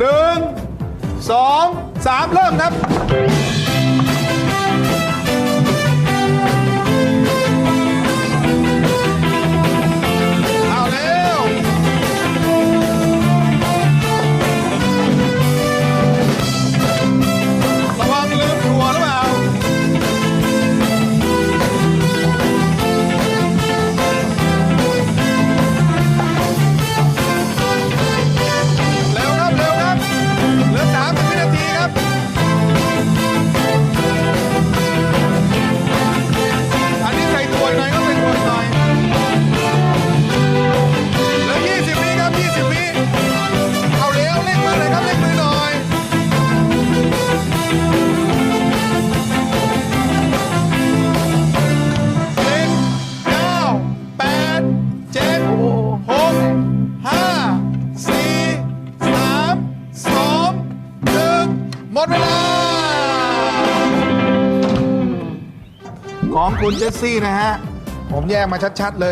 หนึ่งสองสามเริ่มครับ หมดเวลา ของคุณเจสซี่นะฮะ ผมแยกมาชัด ๆ เลย